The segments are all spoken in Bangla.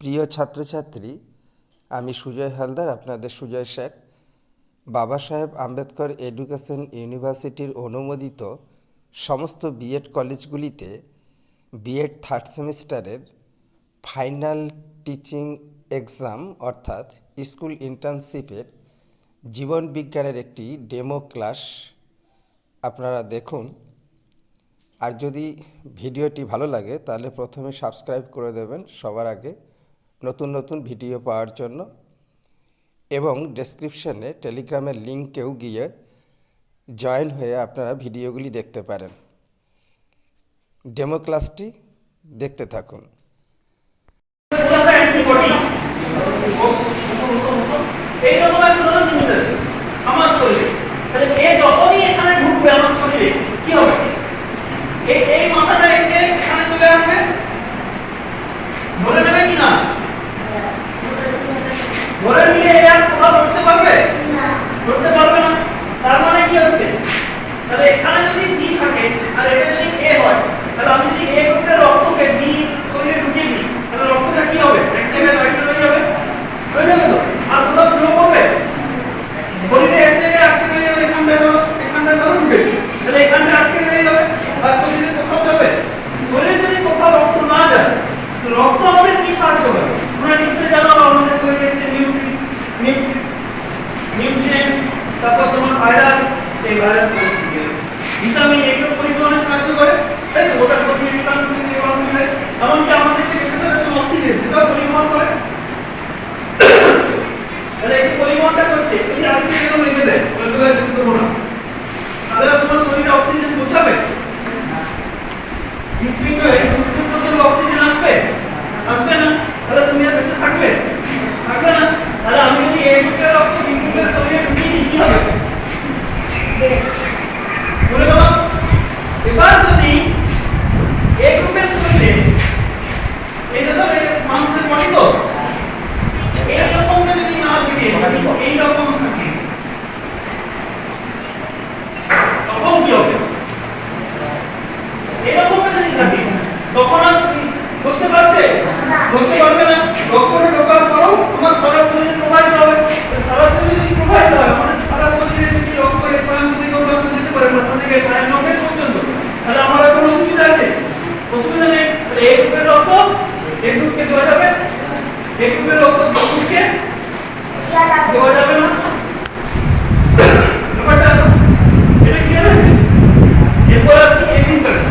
প্রিয় ছাত্রছাত্রী, আমি সুজয় হালদার, আপনাদের সুজয় স্যার। বাবা সাহেব আম্বেদকর এডুকেশন ইউনিভার্সিটির অনুমোদিত সমস্ত বিএড কলেজগুলিতে বিএড থার্ড সেমিস্টারের ফাইনাল টিচিং এক্সাম, অর্থাৎ স্কুল ইন্টার্নশিপের জীবন বিজ্ঞানের একটি ডেমো ক্লাস আপনারা দেখুন। আর যদি ভিডিওটি ভালো লাগে, তাহলে প্রথমে সাবস্ক্রাইব করে দেবেন সবার আগে। নতুন নতুন ভিডিও পাওয়ার জন্য। এবং ডেসক্রিপশনে টেলিগ্রামের লিঙ্কেও গিয়ে জয়েন হয়ে আপনারা ভিডিওগুলি দেখতে পারেন। ডেমো ক্লাসটি দেখতে থাকুন। এই মাথাটা এখানে চলে আসবে। ধরে নেবে ধরে নিয়ে এরা কোথাও বসতে পারবে ধরতে পারবে না তার মানে কি হচ্ছে তাহলে এখানে যদি বি থাকে আর এটা যদি এ হয় তাহলে আমি যদি এ করতে রক্তকে বি শরীরে ঢুকিয়ে দিই তাহলে রক্তটা কি হবে এক জায়গায় দাঁড়িয়ে রয়ে যাবে হয়ে যাবে তো আর কোথাও ফ্লো করবে শরীরে এক জায়গায় আটকে রয়ে যাবে এখানটায় ধরো এখানটায় ধরো ঢুকেছি তাহলে এখানটায় আটকে রয়ে যাবে আর শরীরে কোথাও যাবে শরীরে যদি কোথাও রক্ত না যায় তো রক্ত আমাদের কি সাহায্য করে তোমরা নিশ্চয়ই জানো আমাদের শরীরে যে নিউট্রি নিউট্রি নিউট্রিয়েন্ট তারপর তোমার ভাইরাস এই ভাইরাস ভিটামিন সাহায্য করে তাই তো ওটা সব ভিটামিন নির্মাণ করে এমনকি আমাদের যে ভেতরে অক্সিজেন সেটাও পরিবহন করে তাহলে এই পরিমাণটা করছে এই এরকম রেখে দেয় ওইগুলো যদি করব না তাহলে তোমার শরীরে অক্সিজেন পৌঁছাবে হৃদপিণ্ড হয়ে ফুসফুস পর্যন্ত অক্সিজেন আসবে আসবে না তাহলে তুমি আর বেঁচে থাকবে থাকবে না তাহলে আমি যদি এই গ্রুপের রক্ত বি গ্রুপের শরীরে ঢুকিয়ে দিই কি হবে বলে গেল এবার যদি এই গ্রুপের শরীরে এটা তো এই মানুষের বডি তো এইরকম যদি না থাকে এইরকম থাকে তখন কি হবে এরকম যদি থাকে তখন করতে পারছে? করতে পারবে না। রক্তটা ঢোকার পরও আমার সারা শরীরে প্রবাহিত হবে। সারা শরীরে যদি প্রবাহিত হয় মানে সারা শরীরে যদি রক্ত এই পর্যন্ত থেকে ওটা যেতে পারে, মাথা থেকে পায়ের নখের পর্যন্ত, তাহলে আমার কোনো অসুবিধা আছে? অসুবিধা নেই। এই গ্রুপের রক্ত এই গ্রুপকে দেওয়া যাবে। এই গ্রুপের রক্ত গ্রুপকে দেওয়া যাবে না। ব্যাপারটা এটা কি হয়েছে এরপর আসছি এমিন কাছে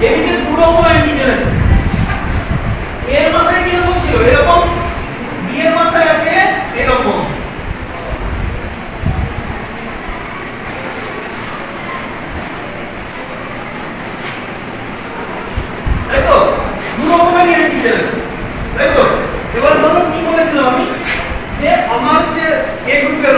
দু রকম অ্যান্টিজেন আছে এর মাথায় কীরকম ছিল? এরকম? বিয়ের মাথায় আছে এরকম। এবার ধরো কি বলেছিলাম আমি? যে আমার যে এ গ্রুপের